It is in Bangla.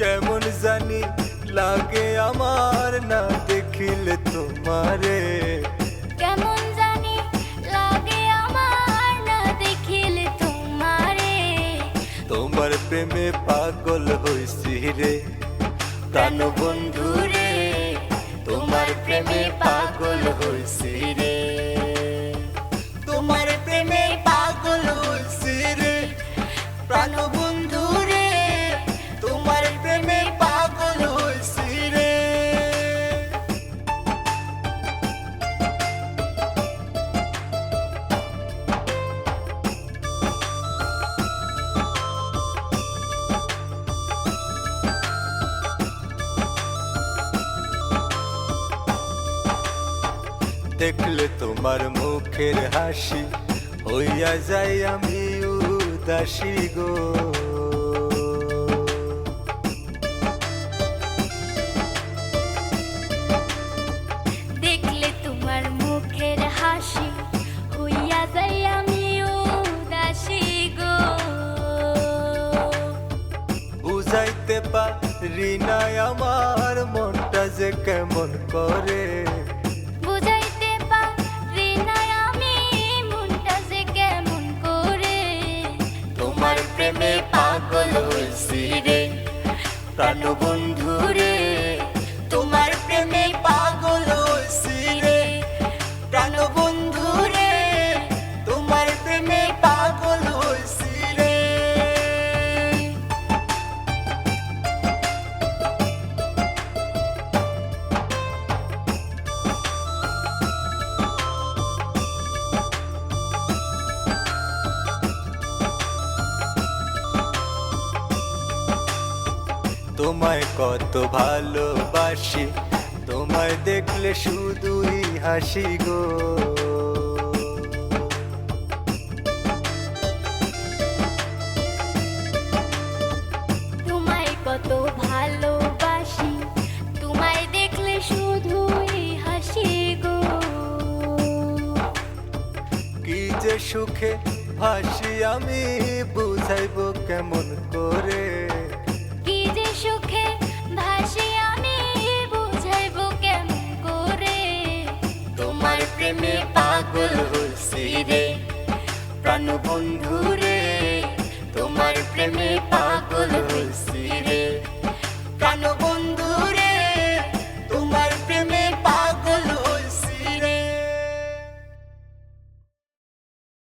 কেমন জানি লাগে আমার না দেখিলে তোমারে। কেমন জানি লাগে আমার না দেখিলে তোমারে। তোমার প্রেমে পাগল হইছি রে। প্রাণ বন্ধু রে তোমার প্রেমে পাগল হইছি রে। তোমার প্রেমে পাগল হইছি রে। প্রাণ দেখলে তোমার মুখের হাসি হইয়া যাই আমি উদাসী গো। দেখলে তোমার মুখের হাসি হইয়া যাই আমি উদাসী গো। বুঝাইতে পারি না আমার মনটা যে কেমন করে। প্রেমে পাগল হইছি রে। প্রাণ বন্ধু রে। তোমায় কত ভালোবাসি তোমায় দেখলে শুধুই হাসি গো। তোমায় কত ভালোবাসি তোমায় দেখলে শুধুই হাসি গো। কি যে সুখে ভাসি আমি বুঝাইব কেমন করে? প্রেমে পাগল হইছি রে। প্রাণ